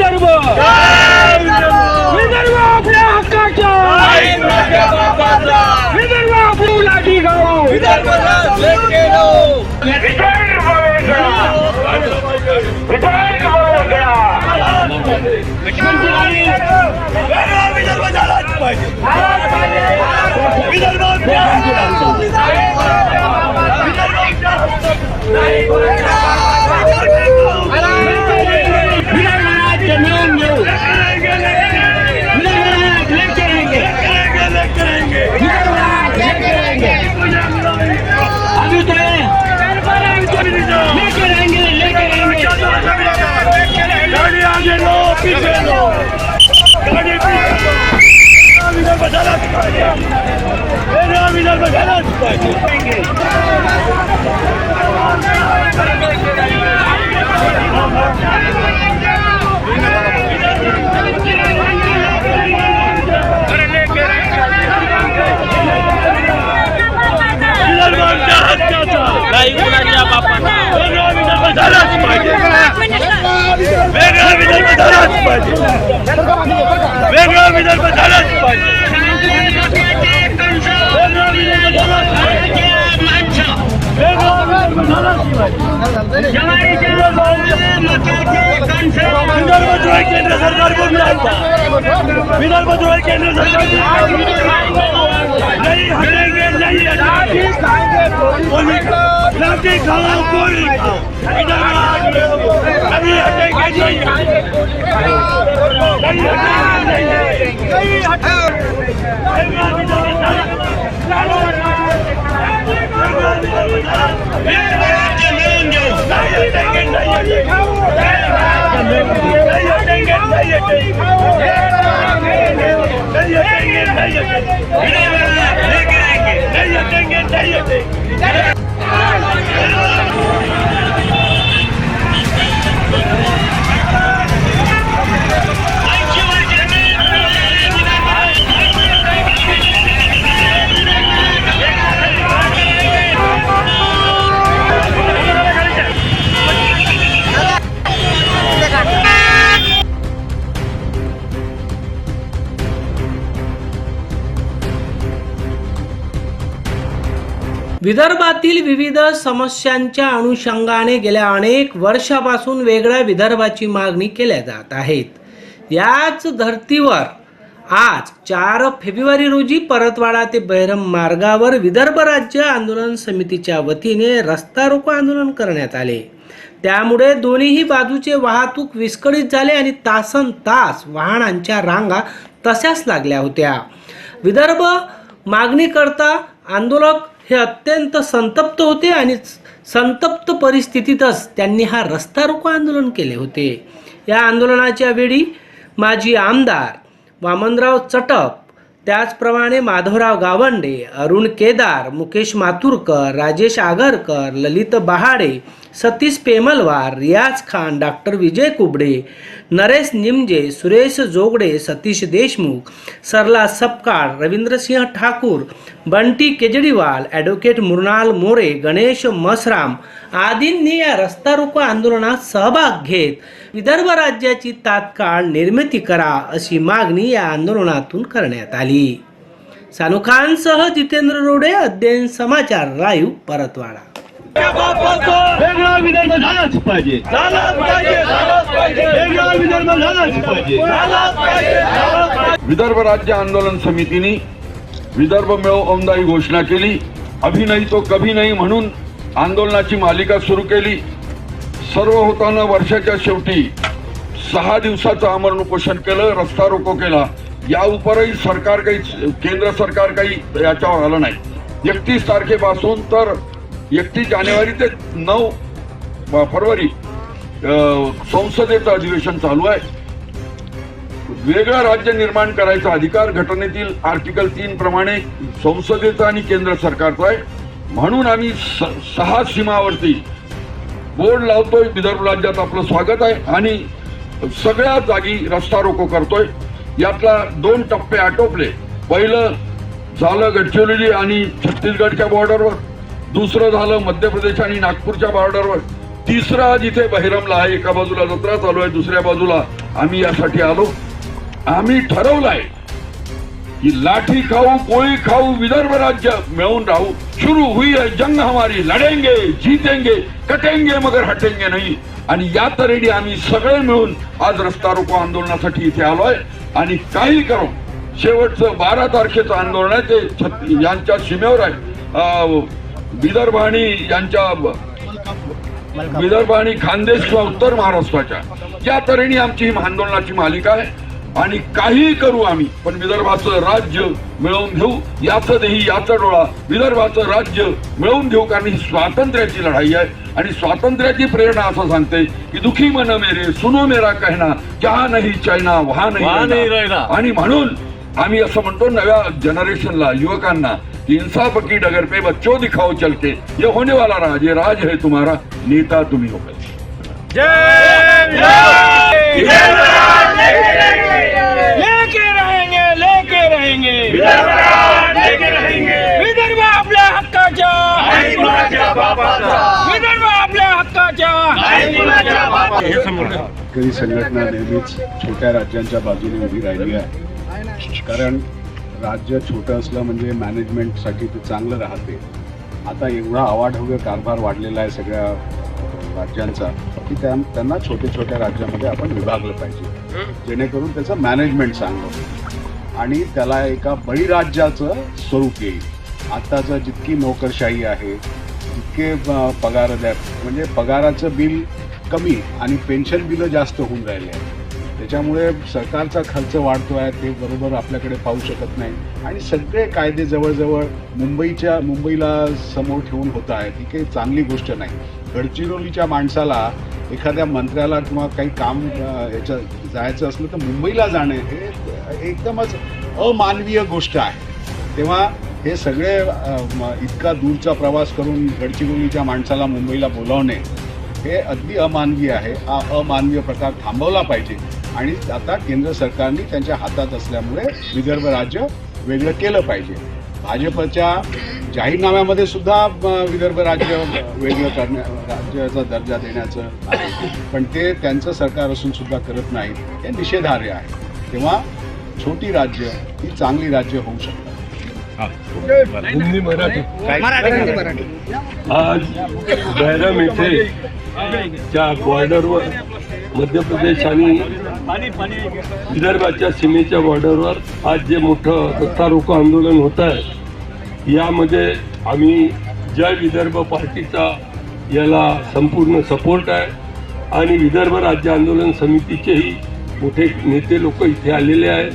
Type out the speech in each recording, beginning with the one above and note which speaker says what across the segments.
Speaker 1: विदर्भ। विदर्भ आपल्या हक्काचा विदर्भ आपली लाठी गाव विदर्भाला
Speaker 2: वेगळा विदर्भ झालाच पाहिजे वेगळा विदर्भ झालाच पाहिजे वेगळा विदर्भ झालाच पाहिजे वेगळा विदर्भ झालाच पाहिजे वेगळा विदर्भ झालाच पाहिजे वेगळा विदर्भ झालाच पाहिजे विदर्भद्रोही केंद्र सरकार कोण चालता विदर्भद्रोही केंद्र सरकार नहीं हटेंगे नहीं हटेंगे कोई लाठी खाओ कोई खाओ विदर्भ नहीं हटेंगे नहीं हटेंगे नहीं हटेंगे नहीं
Speaker 3: विदर्भातील विविध समस्यांच्या अनुषंगाने गेल्या अनेक वर्षापासून वेगळ्या विदर्भाची मागणी केल्या जात आहेत. याच धर्तीवर आज चार फेब्रुवारी रोजी परतवाडा ते बैरम मार्गावर विदर्भ राज्य आंदोलन समितीच्या वतीने रस्ता रोको आंदोलन करण्यात आले. त्यामुळे दोन्हीही बाजूचे वाहतूक विस्कळीत झाले आणि तासन तास वाहनांच्या रांगा तशाच लागल्या होत्या. विदर्भ मागणीकरता आंदोलक हे अत्यंत संतप्त होते आणि संतप्त परिस्थितीतच त्यांनी हा रस्ता रोको आंदोलन केले होते. या आंदोलनाच्या वेळी माजी आमदार वामनराव चटप त्याचप्रमाणे माधवराव गावंडे अरुण केदार मुकेश माथुरकर राजेश आगरकर ललित बहाडे सतीश पेमलवार रियाज खान डॉक्टर विजय कुबडे नरेश निमजे सुरेश जोगडे सतीश देशमुख सरला सपकाळ रवींद्रसिंह ठाकूर बंटी केजरीवाल ॲडव्होकेट मृणाल मोरे गणेश मसराम आदींनी या रस्ता रोको आंदोलनात सहभाग घेत विदर्भ राज्याची तात्काळ निर्मिती करा अशी मागणी या आंदोलनातून करण्यात आली. सानुखानसह जितेंद्र रोडे अध्ययन समाचार लाईव्ह परतवाडा.
Speaker 2: वेगळा विदर्भ झालाच पाहिजे. वेगळा झालाच पाहिजे.
Speaker 4: राज्य आंदोलन समितीने विदर्भ मिळव औंदाई घोषणा केली. अभि नाही तो कभी नाही म्हणून आंदोलनाची मालिका सुरू केली. सर्व होताना वर्षाच्या शेवटी सहा दिवसाचं आमरण उपोषण केलं रस्ता रोको केला. या उपरही सरकार काही केंद्र सरकार काही याच्यावर आलं नाही. एकतीस तारखेपासून तर एकतीस जानेवारी ते नऊ फरवरी संसदेचं अधिवेशन चालू आहे. वेगळं राज्य निर्माण करायचा अधिकार घटनेतील आर्टिकल तीन प्रमाणे संसदेचा आणि केंद्र सरकारचा आहे. म्हणून आम्ही स- सहा सीमावरती बोर्ड लावतोय. विदर्भ राज्यात आपलं स्वागत आहे. आणि सगळ्या जागी रस्ता रोको करतोय. यातला दोन टप्पे आटोपले. पहिलं झालं गडचिरोली आणि छत्तीसगडच्या बॉर्डरवर दुसरं झालं मध्य प्रदेश आणि नागपूरच्या बॉर्डरवर तिसरा जिथे बहिरमला आहे एका बाजूला जत्रा चालू आहे दुसऱ्या बाजूला आम्ही यासाठी आलो. आम्ही ठरवलं आहे कि लाठी खाऊ कोळी खाऊ विदर्भ राज्य मिळून राहू। शुरू हुई है जंग हमारी लढेंगे जीतेंगे कटेंगे मगर हटेंगे नाही। आणि या तऱ्हेने आम्ही सगळे मिळून आज रस्ता रोको आंदोलनासाठी इथे आलोय आणि काही करू शेवटचं बारा तारखेचं आंदोलन आहे ते यांच्या सीमेवर आहे. विदर्भ आणि यांच्या विदर्भ आणि खानदेश किंवा उत्तर महाराष्ट्राच्या. या तऱ्हेने आमची ही आंदोलनाची मालिका आहे. आणि काही करू आम्ही. पण विदर्भाचं राज्य मिळवून घेऊ. याचं देही याचा डोळा विदर्भाचं राज्य मिळवून घेऊ कारण ही स्वातंत्र्याची लढाई आहे. आणि स्वातंत्र्याची प्रेरणा असं सांगते की दुखी मन मेरे सुनो मेरा कहना जहा नाही चायना वहा
Speaker 5: नहीं.
Speaker 4: आणि म्हणून आम्ही असं म्हणतो नव्या जनरेशनला युवकांना की इंसाफ की डगर पे बच्चों दिखाओ चल के ये होने वाला राज ये राज है तुम्हारा नेता तुम्ही हो
Speaker 1: लेके रहेंगे लेके रहेंगे। विदर्भ आपल्या हक्काच्या। विदर्भ आपल्या हक्काच्या।
Speaker 6: शेतकरी संघटना नेहमीच छोट्या राज्यांच्या बाजूने उभी राहिली आहे. कारण राज्य छोटं असलं म्हणजे मॅनेजमेंटसाठी ते चांगलं राहते. आता एवढा आवाढव्य कारभार वाढलेला आहे सगळ्या राज्यांचा. की त्या त्यांना छोट्या छोट्या राज्यामध्ये आपण विभागलं पाहिजे. जेणेकरून त्याचं मॅनेजमेंट चांगलं होईल. आणि त्याला एका बळीराज्याचं स्वरूप येईल. आत्ताचं जितकी नोकरशाही आहे तितके पगार द्या म्हणजे पगाराचं बिल कमी आणि पेन्शन बिलं जास्त होऊन राहिले आहे त्याच्यामुळे सरकारचा खर्च वाढतो आहे ते बरोबर आपल्याकडे पाहू शकत नाही. आणि सगळे कायदे जवळजवळ मुंबईच्या मुंबईला समोर ठेवून होत आहेत. ही काही चांगली गोष्ट नाही. गडचिरोलीच्या माणसाला एखाद्या मंत्र्याला किंवा काही काम याच्या जायचं असलं तर मुंबईला जाणे हे एकदमच अमानवीय गोष्ट आहे. तेव्हा हे सगळे इतका दूरचा प्रवास करून गडचिरोलीच्या माणसाला मुंबईला बोलावणे हे अगदी अमानवीय आहे. हा अमानवीय प्रकार थांबवला पाहिजे. आणि आता केंद्र सरकारने त्यांच्या हातात असल्यामुळे विदर्भ राज्य वेगळं केलं पाहिजे. भाजपच्या जाहीरनाम्यामध्ये सुद्धा विदर्भ राज्य वेगळं करण्या राज्याचा दर्जा देण्याचं. पण ते त्यांचं सरकार असून सुद्धा करत नाही हे निषेधार्ह आहे. तेव्हा छोटी राज्य ही चांगली राज्य होऊ शकतात
Speaker 7: आज बहरम येथे च्या बॉर्डरवर मध्य प्रदेश आणि विदर्भाच्या सीमेच्या बॉर्डरवर आज जे मोठं रस्ता रोको आंदोलन होत आहे यामध्ये आम्ही जय विदर्भ पार्टीचा याला संपूर्ण सपोर्ट आहे आणि विदर्भ राज्य आंदोलन समितीचेही मोठे नेते लोक इथे आलेले आहेत.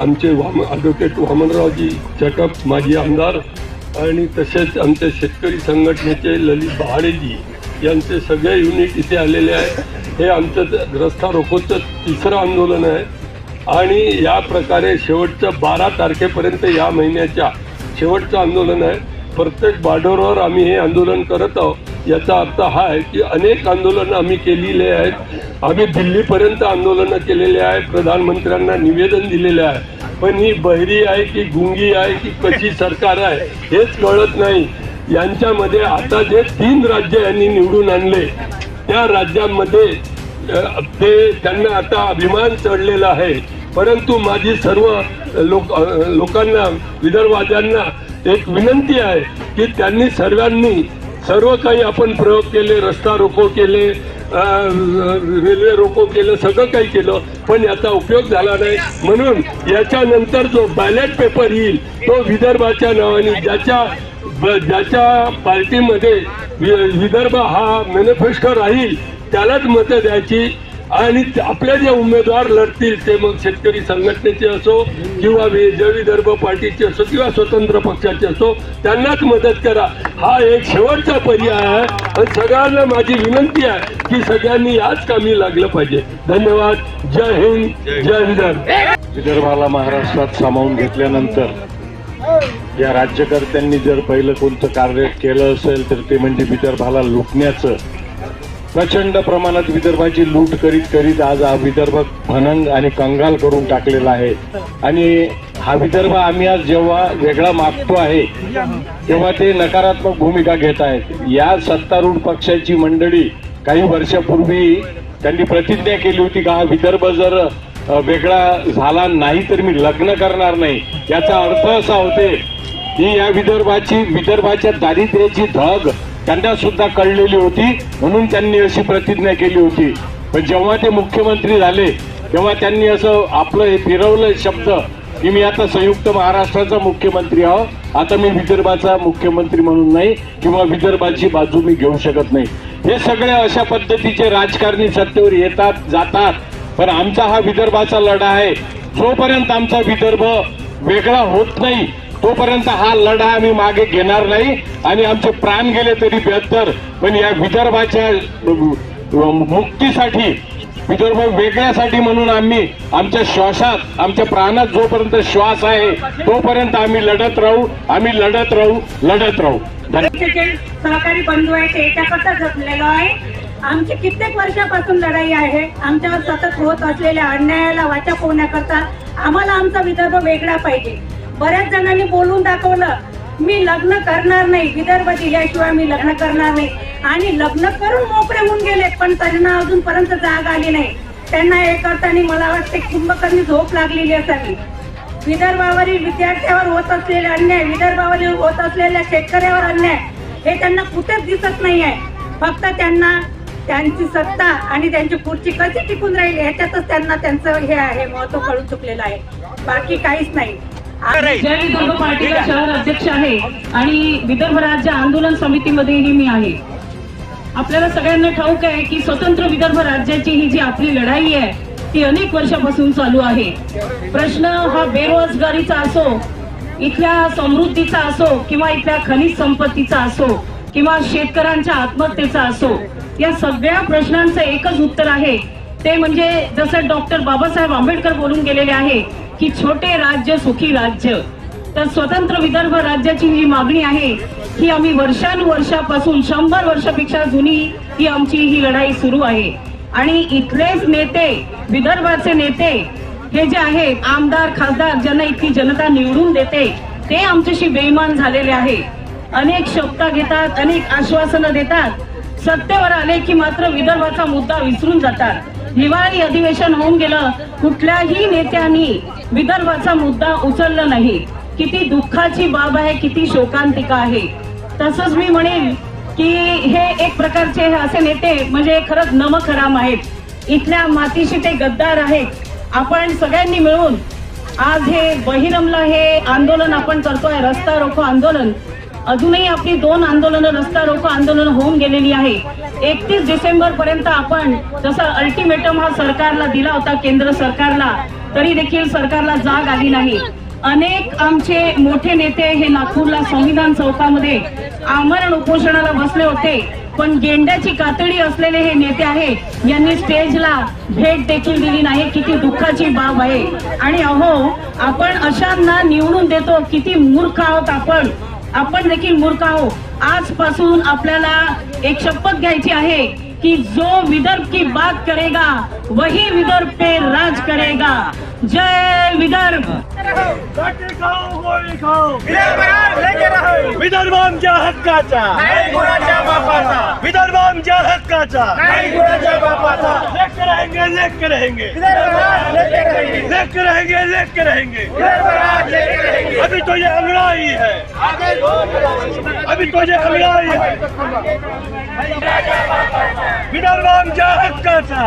Speaker 7: आमचे वाम ॲडव्होकेट वामनरावजी चटप माजी आमदार आणि तसेच आमच्या शेतकरी संघटनेचे ललित बहाडेजी यांचे सगळे युनिट इथे आलेले आहे हे आमचं ज- रस्ता रोखोचं तिसरं आंदोलन आहे. आणि या प्रकारे शेवटचं बारा तारखेपर्यंत या महिन्याच्या शेवटचं आंदोलन आहे. प्रत्येक बॉर्डरवर आम्ही हे आंदोलन करत आहोत. याचा अर्थ हा आहे की अनेक आंदोलनं आम्ही केलेली आहेत. आम्ही दिल्लीपर्यंत आंदोलनं केलेले आहे प्रधानमंत्र्यांना निवेदन दिलेले आहे. पण ही बहिरी आहे की गुंगी आहे की कशी सरकार आहे हेच कळत नाही. यांच्यामध्ये आता जे तीन राज्य यांनी निवडून आणले त्या राज्यांमध्ये ते त्यांना आता अभिमान चढलेला आहे. परंतु माझी सर्व लोक लोकांना विदर्भवाद्यांना एक विनंती आहे की त्यांनी सर्वांनी सर्व काही आपण प्रयोग केले रस्ता रोको केले रेल्वे रोको केलं सगळं काही केलं पण याचा उपयोग झाला नाही. म्हणून याच्यानंतर जो बॅलेट पेपर येईल तो विदर्भाच्या नावाने ज्याच्या ज्याच्या पार्टीमध्ये वि- विदर्भ हा मॅनिफेस्टो राहील त्यालाच मतं द्यायची. आणि आपल्या जे उमेदवार लढतील ते मग शेतकरी संघटनेचे असो किंवा विदर्भ पार्टीचे असो किंवा स्वतंत्र पक्षाचे असो त्यांनाच मदत करा. हा एक शेवटचा पर्याय आहे आणि सगळ्यांना माझी विनंती आहे की सगळ्यांनी याच कामी लागलं पाहिजे. धन्यवाद. जय हिंद. जय विदर्भ.
Speaker 8: विदर्भाला महाराष्ट्रात सामावून घेतल्यानंतर या राज्यकर्त्यांनी जर पहिलं कोणतं कार्य केलं असेल तर ते म्हणजे विदर्भाला लुटण्याचं प्रचंड प्रमाणात विदर्भाची लूट करीत करीत आज हा विदर्भ भनंग आणि कंगाल करून टाकलेला आहे. आणि हा विदर्भ आम्ही आज जेव्हा वेगळा मागतो आहे तेव्हा ते नकारात्मक भूमिका घेत आहेत. या सत्तारूढ पक्षाची मंडळी काही वर्षापूर्वी त्यांनी प्रतिज्ञा केली होती का हा विदर्भ जर वेगळा झाला नाही तर मी लग्न करणार नाही. याचा अर्थ असा होते की या विदर्भाची विदर्भाच्या दारिद्र्याची धग त्यांना सुद्धा कळलेली होती म्हणून त्यांनी अशी प्रतिज्ञा केली होती. पण जेव्हा ते मुख्यमंत्री झाले तेव्हा त्यांनी असं आपलं हे फिरवलं शब्द की मी आता संयुक्त महाराष्ट्राचा मुख्यमंत्री आहो. आता मी विदर्भाचा मुख्यमंत्री म्हणून नाही किंवा विदर्भाची बाजू मी घेऊ शकत नाही. हे सगळे अशा पद्धतीचे राजकारणी सत्तेवर येतात जातात. पण आमचा हा विदर्भाचा लढा आहे. जोपर्यंत आमचा विदर्भ वेगळा होत नाही तोपर्यंत हा लढा आम्ही मागे घेणार नाही. आणि आमचे प्राण गेले तरी बेहत्तर पण या विदर्भाच्या मुक्तीसाठी विदर्भ वेगळ्यासाठी म्हणून आम्ही आमच्या श्वासात आमच्या प्राणात जोपर्यंत श्वास आहे तोपर्यंत आम्ही लढत राहू. आम्ही लढत राहू लढत राहू.
Speaker 9: सहकारी बंधू आहे ते त्याकरता जपलेलो आहे? आमची कित्येक वर्षापासून लढाई आहे. आमच्यावर सतत होत असलेल्या अन्यायाला वाचा पोहण्याकरता आम्हाला आमचा विदर्भ वेगळा पाहिजे. बऱ्याच जणांनी बोलून दाखवलं. मी लग्न करणार नाही. विदर्भ दिल्याशिवाय मी लग्न करणार नाही. आणि लग्न करून मोकळे होऊन गेले पण त्यांना अजूनपर्यंत जाग आली नाही. त्यांना हे करताना मला वाटते कुंभकर्णी झोप लागलेली असावी. विदर्भावरील विद्यार्थ्यावर होत असलेले अन्याय विदर्भावरील होत असलेल्या शेतकऱ्यावर अन्याय हे त्यांना कुठेच दिसत नाही आहे फक्त त्यांना त्यांची सत्ता आणि त्यांची खुर्ची कशी टिकून राहील ह्याच्यातच त्यांना त्यांचं हे आहे महत्त्व कळून चुकलेलं आहे. बाकी काहीच नाही.
Speaker 10: जय विदर्भ पार्टीला शहर अध्यक्ष आहे आणि विदर्भ राज्य आंदोलन समितीमध्येही मी आहे. आपल्याला सगळ्यांना ठाऊक आहे की स्वतंत्र विदर्भ राज्याची ही जी आपली लढाई आहे ती अनेक वर्षापासून चालू आहे. प्रश्न हा बेरोजगारीचा असो इथल्या समृद्धीचा असो किंवा इथल्या खनिज संपत्तीचा असो किंवा शेतकऱ्यांच्या आत्महत्येचा असो या सगळ्या प्रश्नांचं एकच उत्तर आहे. ते म्हणजे जसं डॉक्टर बाबासाहेब आंबेडकर बोलून गेलेले आहे की छोटे राज्य सुखी राज्य. तर स्वतंत्र विदर्भ राज्याची जी मागणी आहे ही आम्ही वर्षानुवर्षापासून शंभर वर्षापेक्षा जुनी ही आमची ही लढाई सुरू आहे. आणि इथलेच नेते विदर्भाचे नेते हे जे आहेत आमदार खासदार ज्यांना इथली जनता निवडून देते ते आमच्याशी बेईमान झालेले आहे. अनेक शब्द घेतात अनेक आश्वासनं देतात. सत्तेवर आले की मात्र विदर्भाचा मुद्दा विसरून जातात. हिवाळी अधिवेशन होऊन गेलं कुठल्याही नेत्यांनी विदर्भाचा मुद्दा उचलला नाही. किती दुःखाची बाब आहे किती शोकांतिका आहे. तसंच मी म्हणेन की हे एक प्रकारचे हे असे नेते म्हणजे खरंच नमखराम आहेत. इथल्या मातीशी ते गद्दार आहेत. आपण सगळ्यांनी मिळून आज हे बहिरमला हे आंदोलन आपण करतोय रस्ता रोको आंदोलन. अजूनही आपली दोन आंदोलनं रस्ता रोको आंदोलन होऊन गेलेली आहे. एकतीस डिसेंबर पर्यंत आपण जसा अल्टिमेटम हा सरकारला दिला होता केंद्र सरकारला तरी देखील सरकारला जाग आली नाही. अनेक आमचे मोठे नेते हे नागपूरला संविधान चौकामध्ये आमरण उपोषणाला बसले होते. पण गेंड्याची कातडी असलेले हे नेते आहे यांनी स्टेजला भेट देखील दिली नाही. किती दुःखाची बाब आहे. आणि अहो आपण अशांना निवडून देतो किती मूर्ख आहोत आपण. आपण देखील मूर्ख आहोत. आजपासून आपल्याला एक शपथ घ्यायची आहे. कि जो विदर्भ की बात करेगा वही विदर्भ पे राज करेगा। जय विदर्भ!
Speaker 2: विदर्भ आमच्या हक्काचा! विदर्भ आमच्या हक्काचा! लेख रहेंगे लेख रहेंगे लेख रहेंगे लेख रहेंगे अभी तो ये अंगड़ाई है अभी तो ये अंगड़ाई है विदर्भ आमच्या हक्काचा!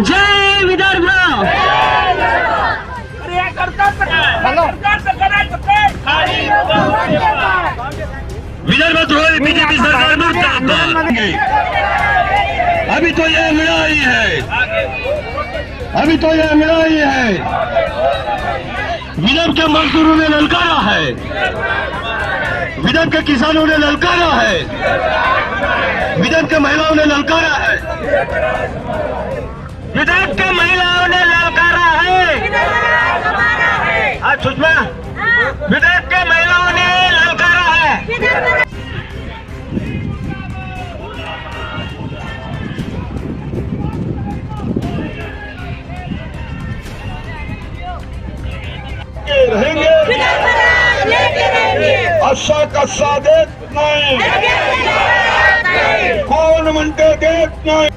Speaker 5: जय विदर्भ! विदर्भ तो बीजेपी सरकार अभी तो यह मिला ही। है अभी तो यह मिला ही। है विदर्भ के मजदूरों ने ललकारा है। विदर्भ के किसानों ने ललकारा है। विदर्भ के महिलाओं ने ललकारा है। विदर्भ के महिलाओं ने ललकारा है। आज सुषमा। विदर्भ के महिलाओं ने ललकारा है।
Speaker 4: रहेंगे असा कसा देत नाही. कोण म्हणते देत नाही?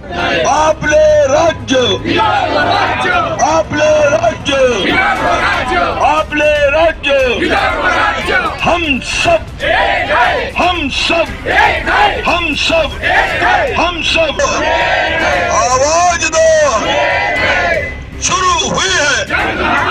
Speaker 4: आपले राज्य. आपले राज्य. आपले राज्य. हम सब हम सब हम सब हम सब आवाज दो। शुरू हुई है।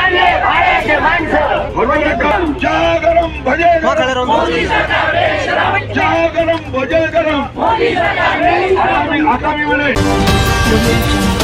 Speaker 4: गरम चहा गरम भजे गरम चहा गरम भजे भजे गरम आवाज दो आवाज दो हरभऱ्याच्या झाडाला मक्याचे कणस हरभऱ्याच्या चहा गरम भजे गरम चहा गरम भजे गरम आगामी आगामी वेळेस